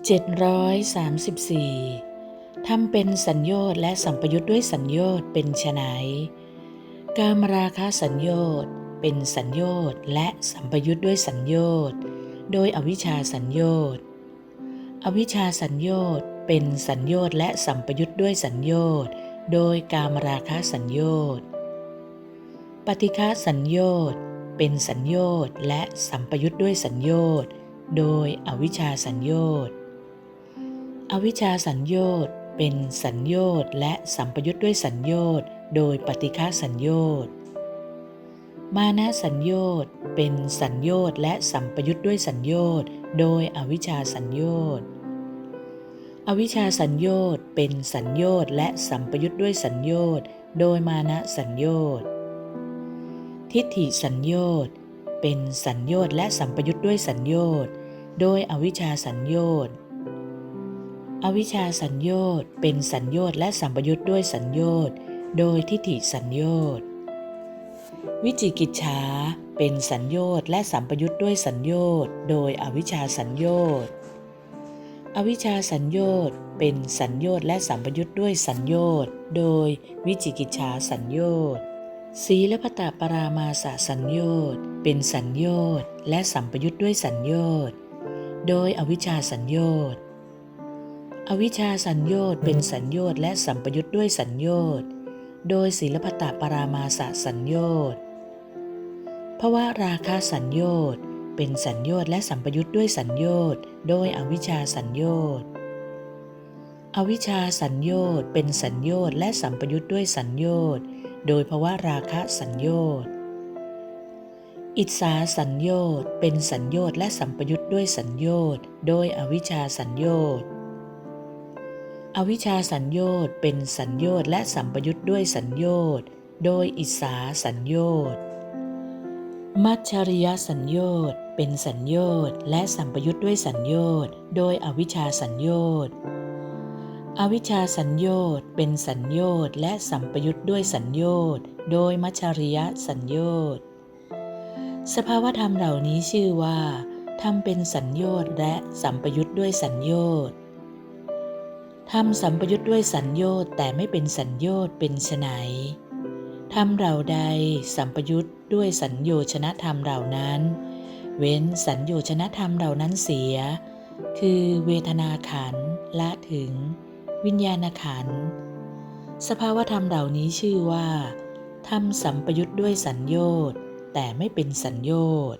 734ทำเป็นสัญญอดและสัมปยุทธ์ด้วยสัญญอดเป็นไฉนกามราคะสัญญอดเป็นสัญญอดและสัมปยุทธ์ด้วยสัญญอดโดยอวิชชาสัญญอดอวิชชาสัญญอดเป็นสัญญอดและสัมปยุทธ์ด้วยสัญญอดโดยกามราคะสัญญอดปฏิฆาสัญญอดเป็นสัญญอดและสัมปยุทธ์ด้วยสัญญอดโดยอวิชชาสัญญอด อวิชชาสัญญอดเป็นสัญญอดและสัมปยุทธ์ด้วยสัญญอดโดยปฏิฆาสัญญอดมานะสัญญอดเป็นสัญญอดและสัมปยุทธ์ด้วยสัญญอดโดยอวิชชาสัญญอดอวิชชาสัญญอดเป็นสัญญอดและสัมปยุทธ์ด้วยสัญญอดโดยมานะสัญญอดทิฏฐิสัญญอดเป็นสัญญอดและสัมปยุทธ์ด้วยสัญญอดโดยอวิชชาสัญญอด อวิชชาสัญญอดเป็นสัญญอดและสัมปยุทธ์ด้วยสัญญอดโดยทิฏฐิสัญญอดวิจิกิจฉาเป็นสัญญอดและสัมปยุทธ์ด้วยสัญญอดโดยอวิชชาสัญญอดอวิชชาสัญญอดเป็นสัญญอดและสัมปยุทธ์ด้วยสัญญอดโดยวิจิกิจฉาสัญญอดศีลพตปรามาสสัญญอดเป็นสัญญอดและสัมปยุทธ์ด้วยสัญญอดโดยอวิชชาสัญญอด อวิชชาสัญญอดเป็นสัญญอดและสัมปยุทธ์ด้วยสัญญอดโดยศีลพตปรามาสสัญญอดภวะราคาสัญญอดเป็นสัญญอดและสัมปยุทธ์ด้วยสัญญอดโดยอวิชชาสัญญอดอวิชชาสัญญอดเป็นสัญญอดและสัมปยุทธ์ด้วยสัญญอดโดยภาวะราคะสัญญอดอิสาสัญญอดเป็นสัญญอดและสัมปยุทธ์ด้วยสัญญอดโดยอวิชชาสัญญอด อวิชชาสัญญอดเป็นสัญญอดและสัมปยุทธ์ด้วยสัญญอดโดยอิสาสัญญอดมัจฉริยสัญญอดเป็นสัญญอดและสัมปยุทธ์ด้วยสัญญอดโดยอวิชชาสัญญอดอวิชชาสัญญอดเป็นสัญญอดและสัมปยุทธ์ด้วยสัญญอดโดยมัจฉริยสัญญอดสภาวธรรมเหล่านี้ชื่อว่าทำเป็นสัญญอดและสัมปยุทธ์ด้วยสัญญอด ทำสัมปยุทธ์ด้วยสัญญอดแต่ไม่เป็นสัญญอดเป็นไฉนทำเหล่าใดสัมปยุทธ์ด้วยสัญโยชนะธรรมเหล่านั้น เว้นสัญโยชนะธรรมเหล่านั้นเสีย คือเวทนาขันละถึง วิญญาณขันสภาวธรรมเหล่านี้ชื่อว่าทำสัมปยุทธ์ด้วยสัญญอดแต่ไม่เป็นสัญญอด